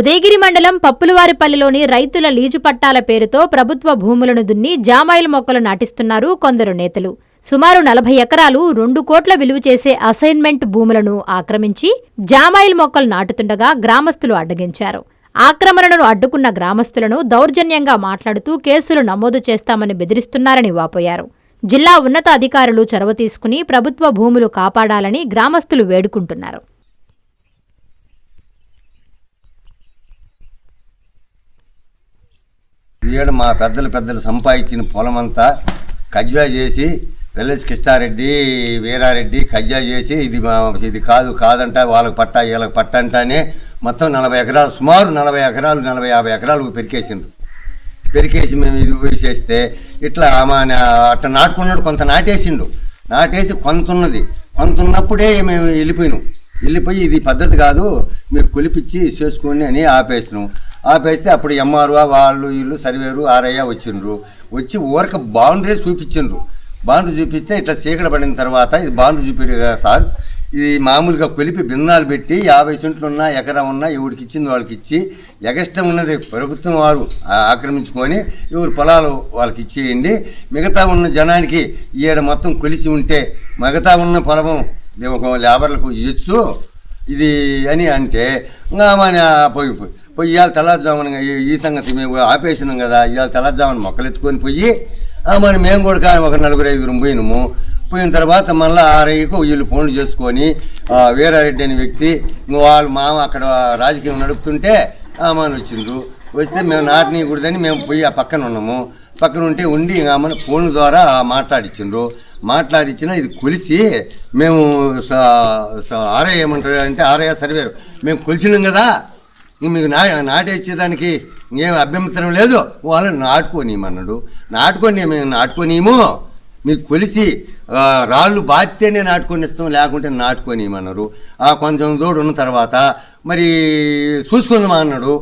ఉదయగిరి మండలం పప్పులవారిపల్లిలోని రైతుల లీజు పట్టాల పేరుతో ప్రభుత్వ భూములను దున్ని జామాయిల్ మొక్కలు నాటిస్తున్నారు కొందరు నేతలు. సుమారు నలభై ఎకరాలు రెండు కోట్ల విలువ చేసే అసైన్మెంట్ భూములను ఆక్రమించి జామాయిల్ మొక్కలు నాటుతుండగా గ్రామస్తులు అడ్డగించారు. ఆక్రమణను అడ్డుకున్న గ్రామస్తులను దౌర్జన్యంగా మాట్లాడుతూ కేసులు నమోదు చేస్తామని బెదిరిస్తున్నారని వాపోయారు. జిల్లా ఉన్నతాధికారులు చొరవ తీసుకుని ప్రభుత్వ భూములు కాపాడాలని గ్రామస్తులు వేడుకుంటున్నారు. ఏడు మా పెద్దలు పెద్దలు సంపాదించిన పొలం అంతా కజ్జా చేసి వెల్లెస్ కృష్ణారెడ్డి వీరారెడ్డి కజ్జా చేసి ఇది మా ఇది కాదు కాదంట వాళ్ళకి పట్ట వీళ్ళకి పట్ట అంటానే మొత్తం నలభై ఎకరాలు సుమారు నలభై ఎకరాలు నలభై యాభై ఎకరాలు పెరికేసిండ్రు. పెరికేసి మేము ఇది వేసేస్తే ఇట్లా మా అట్లా నాటుకున్నాడు కొంత నాటేసిండు. నాటేసి కొంత ఉన్నది. కొంత ఉన్నప్పుడే మేము వెళ్ళిపోయినాం. వెళ్ళిపోయి ఇది పద్ధతి కాదు మీరు కొలిపిచ్చి చేసుకొని అని ఆపేసినాం. ఆపేస్తే అప్పుడు ఎంఆర్ఓ వాళ్ళు వీళ్ళు సర్వేరు ఆర్ఐ వచ్చిండ్రు. వచ్చి ఊరక బౌండరీ చూపించిండ్రు. బాండ్రు చూపిస్తే ఇట్లా చీకట పడిన తర్వాత ఇది బాండ్రు చూపిండు కదా సార్. ఇది మామూలుగా కొలిపి బిందాలు పెట్టి యాభై సెంట్లు ఉన్నా ఎకరం ఉన్నా ఎవరికి ఇచ్చింది వాళ్ళకి ఇచ్చి ఎగస్టం ఉన్నది ప్రభుత్వం వారు ఆక్రమించుకొని ఎవరి పొలాలు వాళ్ళకి ఇచ్చేయండి. మిగతా ఉన్న జనానికి ఈడ మొత్తం కొలిసి ఉంటే మిగతా ఉన్న పొలం ఒక లేబర్లకు ఇచ్చు ఇది అని అంటే ఇంకా మన పోయి పోయి ఇవాళ తెల్లారుజామున ఈ- సంగతి మేము ఆపేసినాం కదా ఇవాళ తెల్లారుజామున మొక్కలు ఎత్తుకొని పోయి ఆ, మరి మేము కూడా కానీ ఒక నలుగురు ఐదుగురు పోయినాము. పోయిన తర్వాత మళ్ళీ ఆరయ్యకు వీళ్ళు ఫోన్లు చేసుకొని వీరారెడ్డి అనే వ్యక్తి వాళ్ళ మామ అక్కడ రాజకీయం నడుపుతుంటే ఆమెను వచ్చిండ్రు. వస్తే మేము నాటనీయకూడదని మేము పోయి ఆ పక్కన ఉన్నాము. పక్కన ఉంటే ఉండి ఆమెను ఫోన్ ద్వారా మాట్లాడిచ్చిండ్రు. మాట్లాడిచ్చిన ఇది కొలిసి మేము ఆర్ఐ ఏమంటారు అంటే ఆర్ఐ సర్వేరు. మేము కొలిసినాం కదా మీకు నా నాటేసేదానికి ఏం అభ్యంతరం లేదు. వాళ్ళు నాటుకోనియమన్నాడు. నాటుకొని మేము నాటుకోనియము. మీకు కొలిసి రాళ్ళు బాధితేనే నాటుకొని ఇస్తాం లేకుంటే నాటుకోనియమన్నారు. ఆ కొంచెం దూడు ఉన్న తర్వాత మరి చూసుకుందామా అన్నాడు.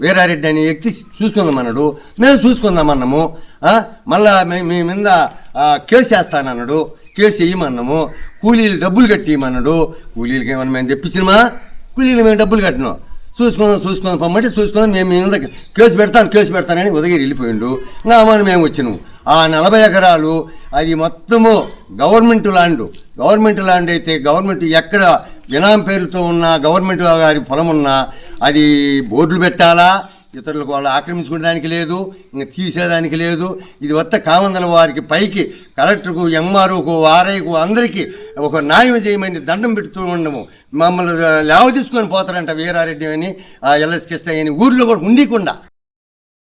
వీరారెడ్డి అనే వ్యక్తి చూసుకుందామన్నాడు. మేము చూసుకుందామన్నాము. మళ్ళా మీ మీద కేసు వేస్తానన్నాడు. కేసు వేయమన్నాము. కూలీలు డబ్బులు కట్టియమన్నాడు. కూలీలకి ఏమన్నా మేము తెప్పించినమా? కూలీలు మేము డబ్బులు కట్టినాం. చూసుకుందాం చూసుకుందాం పొమ్మంటే చూసుకుందాం మేము మీ మీద కేసు పెడతాను కేసు పెడతానని ఉదగిరి వెళ్ళిపోయిండు. నా మనం మేము వచ్చినాము ఆ నలభై ఎకరాలు అది మొత్తము గవర్నమెంట్ ల్యాండ్. గవర్నమెంట్ ల్యాండ్ అయితే గవర్నమెంట్ ఎక్కడ వినాం పేరుతో ఉన్న గవర్నమెంట్ గారి పొలం ఉన్నా అది బోర్డులు పెట్టాలా? ఇతరులకు వాళ్ళు ఆక్రమించుకోవడానికి లేదు ఇంకా తీసేదానికి లేదు. ఇది వత్త కామందల వారికి పైకి కలెక్టర్కు ఎంఆర్ఓకు ఆర్ఐకు అందరికీ ఒక న్యాయం చేయమని దండం పెడుతూ ఉండము. మమ్మల్ని లేవ తీసుకొని పోతారంట వీరారెడ్డి అని ఎల్ఎస్ కృష్ణ అని. ఊర్లో కూడా ఉండకుండా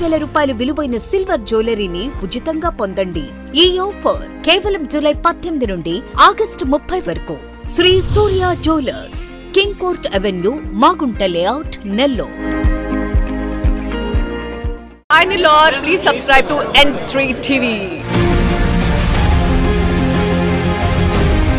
వేల రూపాయలు విలువైన సిల్వర్ జ్యువెలరీని ఉచితంగా పొందండి. ఈ ఆఫర్ కేవలం జూలై పద్దెనిమిది నుండి ఆగస్టు ముప్పై వరకు. Shri Surya jewellers king court avenue Magunta layout Nellore. Hi Nilor, please subscribe to N3 TV.